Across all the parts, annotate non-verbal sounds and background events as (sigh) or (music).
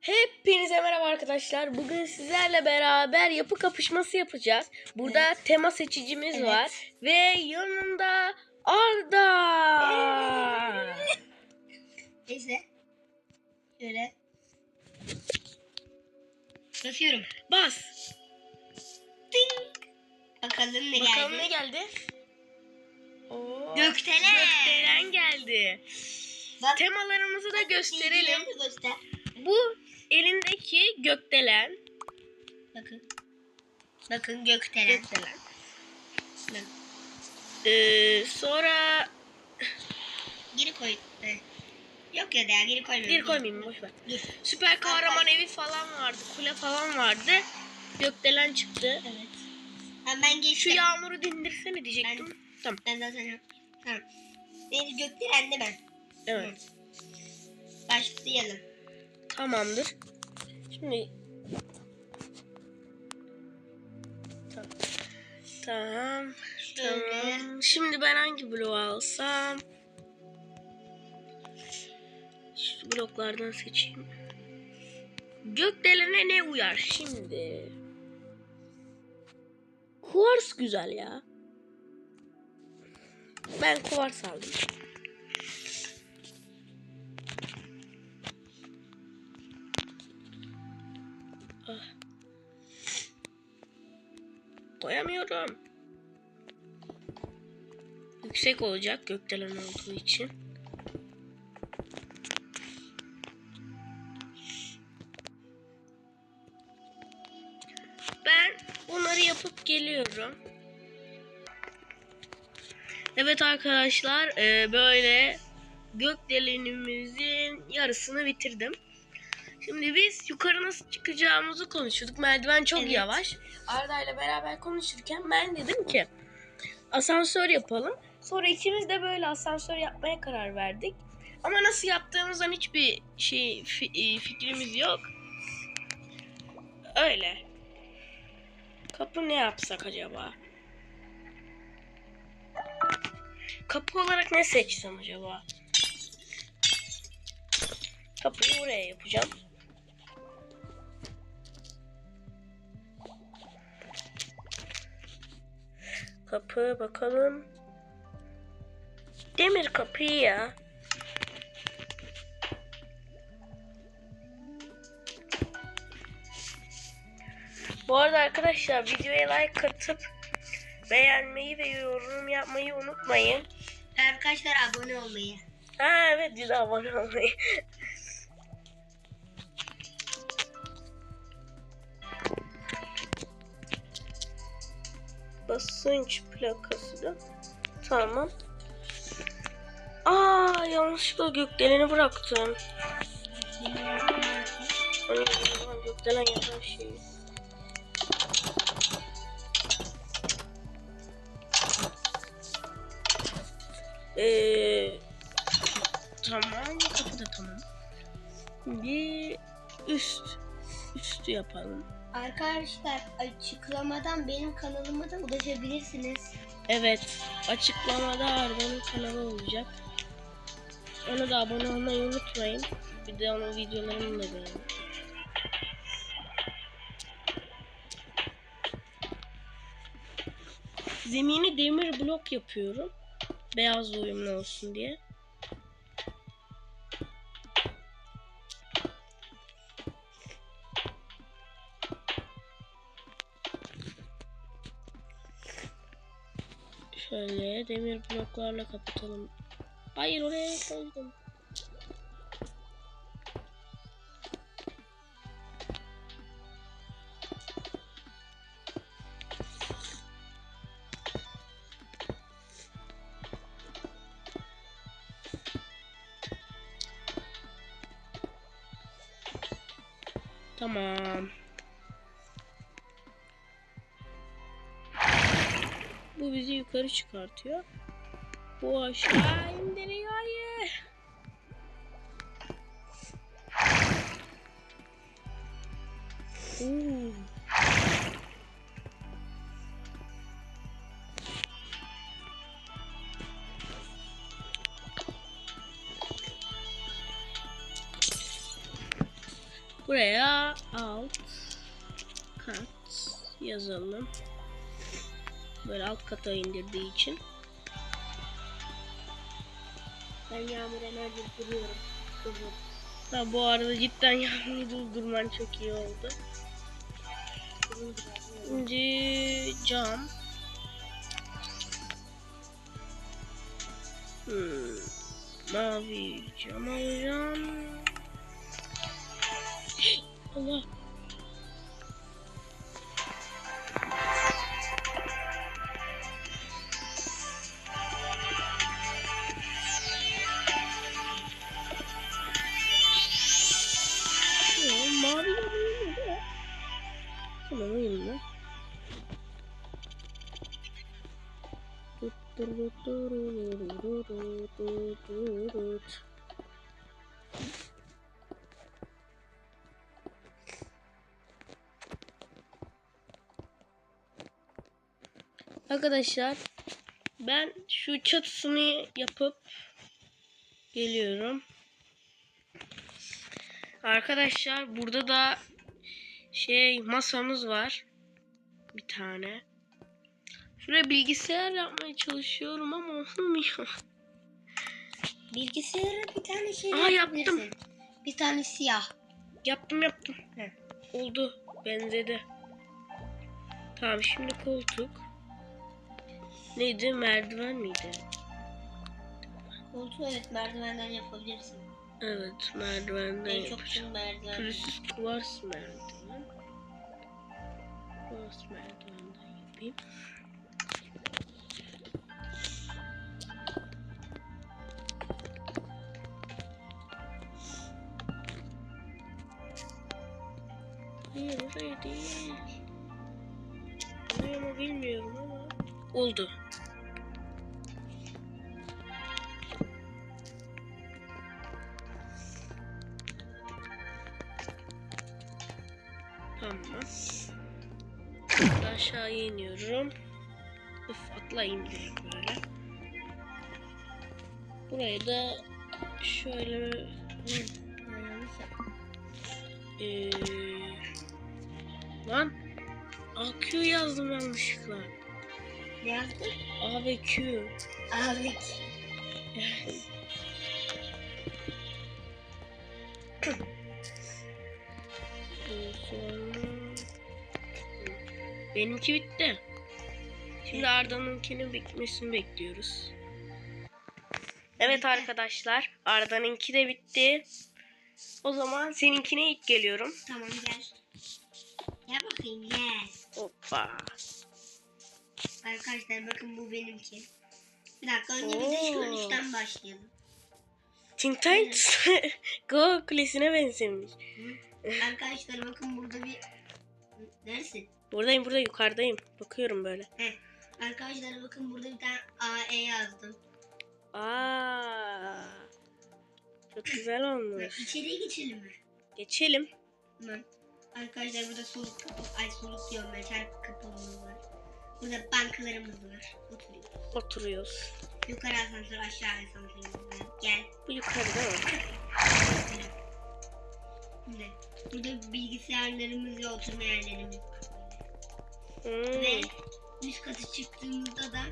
Hepinize merhaba arkadaşlar. Bugün sizlerle beraber yapı kapışması yapacağız. Burada tema seçicimiz Evet. var ve yanında Arda. (laughs) Neyse. Şöyle. Basıyorum. Bas. Bakalım ne Bakalım geldi. ne geldi? Oo, Gökdelen. Gökdelen geldi. Bak, Temalarımızı da gösterelim. Göster. Bu elindeki gökdelen. Bakın. Bakın gökdelen. Gökdelen. Ee, sonra Geri koy. Evet. Yok ya da geri koyma. bir koymayayım boş ver. Dur. Süper kahraman evi falan vardı. Kule falan vardı. Gökdelen çıktı. Evet. Tamam ben Şu geçtim. yağmuru dindirsene diyecektim. Tamam. Ben zaten yaptım. Tamam. Neydi gökdelen de ben. Evet. Başlayalım. Tamamdır. Şimdi Tamam. Tamam. Şimdi ben hangi bloğu alsam? Şu bloklardan seçeyim. Gökdelene ne uyar şimdi? Kuvars güzel ya. Ben kuvars aldım. Koyamıyorum. Yüksek olacak gökdelen olduğu için. Ben bunları yapıp geliyorum. Evet arkadaşlar e, böyle gökdelenimizin yarısını bitirdim. Şimdi biz yukarı nasıl çıkacağımızı konuşuyorduk. Merdiven çok Evet. yavaş. Arda ile beraber konuşurken ben dedim ki asansör yapalım. Sonra ikimiz de böyle asansör yapmaya karar verdik. Ama nasıl yaptığımızdan hiçbir şey fi- e, fikrimiz yok. Öyle. Kapı ne yapsak acaba? Kapı olarak ne seçsem acaba? Kapıyı buraya yapacağım. Kapı bakalım. Demir kapıyı ya. Bu arada arkadaşlar videoya like atıp beğenmeyi ve yorum yapmayı unutmayın. Arkadaşlar abone olmayı. Ha evet abone olmayı. Basınç plakası da. Tamam. Aa yanlışlıkla gökdeleni bıraktım. Hani gökdelen yazan şey. Ee, tamam kapı da tamam. Bir üst üstü yapalım. Arkadaşlar açıklamadan benim kanalıma da ulaşabilirsiniz. Evet açıklamada Arda'nın kanalı olacak. Ona da abone olmayı unutmayın. Bir de onun videolarını da beğenin. Zemini demir blok yapıyorum. Beyaz uyumlu olsun diye. Şöyle demir bloklarla kapatalım. Hayır oraya koydum. Tamam. Bizi yukarı çıkartıyor. Bu aşağı indiriyor. Hayır. Oo. Buraya alt kat yazalım. Böyle alt kata indirdiği için. Ben Yağmur enerji duruyorum. Duruyorum. Ha, bu arada cidden (laughs) yağmuru durdurman çok iyi oldu. Şimdi cam. Hmm. Mavi cam alacağım. (laughs) Allah. Arkadaşlar ben şu çatısını yapıp geliyorum. Arkadaşlar burada da şey masamız var. Bir tane. Şuraya bilgisayar yapmaya çalışıyorum ama olmuyor. Bilgisayara bir tane şey Aa, yapabilirsin. yaptım. Bir tane siyah. Yaptım yaptım. Heh. Oldu. Benzedi. Tamam şimdi koltuk. Neydi? Merdiven miydi? Koltuğu evet merdivenden yapabilirsin. Evet merdivenden En çok yapacağım. merdiven. Pürüzsüz kuvars merdiven. Kuvars merdivenden yapayım. Hayır oraya değil. Oraya mı bilmiyorum ama. Oldu. Tamam. Aşağıya iniyorum. Üf atlayayım direkt böyle. Burayı da şöyle Hı, ee, lan AQ yazdım yanlışlıkla. Ne yazdın? A ve Q. Abi. Sonra... Benimki bitti. Şimdi Arda'nınkinin bitmesini bekliyoruz. Evet arkadaşlar, Arda'nınki de bitti. O zaman seninkine ilk geliyorum. Tamam gel. Hoppa. Arkadaşlar bakın bu benimki. Bir dakika önce bir dış Oo. görünüşten başlayalım. Teen Titans (laughs) Go kulesine benzemiş. Arkadaşlar bakın burada bir... Neresin? Buradayım burada yukarıdayım. Bakıyorum böyle. Heh. Arkadaşlar bakın burada bir tane AE yazdım. Aa. Çok güzel olmuş. İçeriye geçelim mi? Geçelim. Tamam. Arkadaşlar burada soluk kapı, ay soluk diyorum ben çarpı kapımız var. Burada bankalarımız var. Oturuyoruz. Oturuyoruz. Yukarı asansör aşağı asansörümüz var. Gel. Bu yukarıda mı? Şimdi burada bilgisayarlarımız ve oturma yerlerimiz var. Hmm. Ve üst katı çıktığımızda da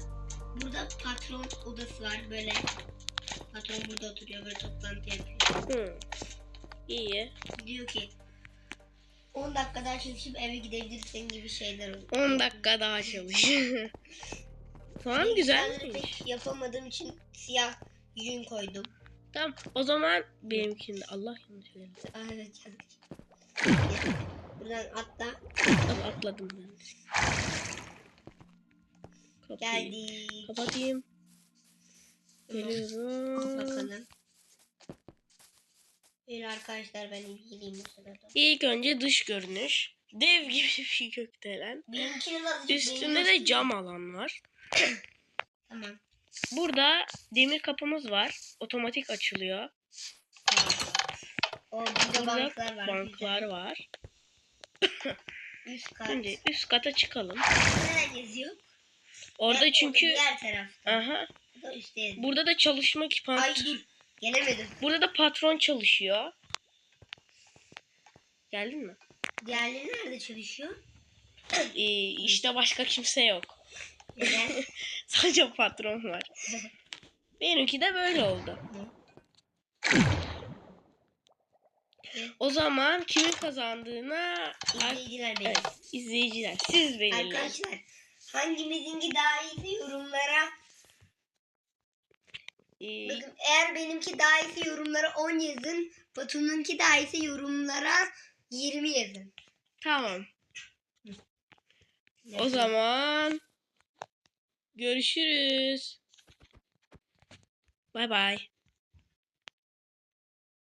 burada patron odası var böyle. Patron burada oturuyor böyle toplantı yapıyor. Hmm. İyi. Diyor ki 10 dakika daha çalışıp eve gidebilirsin gibi şeyler oluyor. 10 dakika daha çalış. (laughs) tamam güzel. Pek yapamadığım için siyah yün koydum. Tamam o zaman benimkinde Allah yanlış söyledim. Aa, evet yanlış. Buradan atla. Tamam, atladım ben. Kapıyı Geldik. kapatayım. Geliyorum. Bakalım. Bir arkadaşlar ben ilgiliyim bu sırada. İlk önce dış görünüş. Dev gibi (laughs) bir gökdelen. Benimkinin azıcık Üstünde de cam alan var. Tamam. Burada demir kapımız var. Otomatik açılıyor. O burada Burada banklar var. banklar var. Üst (laughs) kat. Şimdi üst kata çıkalım. Nereden yazıyor? Orada Diğer- çünkü Diğer tarafta. aha burada da çalışma Ay pat- dur. Gelemedim. Burada da patron çalışıyor. Geldin mi? Diğerleri nerede çalışıyor? Ee, işte başka kimse yok. Neden? (laughs) Sadece patron var. (laughs) Benimki de böyle oldu. O zaman kimin kazandığına İzleyiciler benim. evet, izleyiciler siz belirleyin. Arkadaşlar hangimizinki daha iyisi yorumlara Ee, bakın eğer benimki daha iyisi yorumlara 10 yazın. Batu'nunki daha iyisi yorumlara 20 yazın. tamam. O zaman görüşürüz. Bay bay.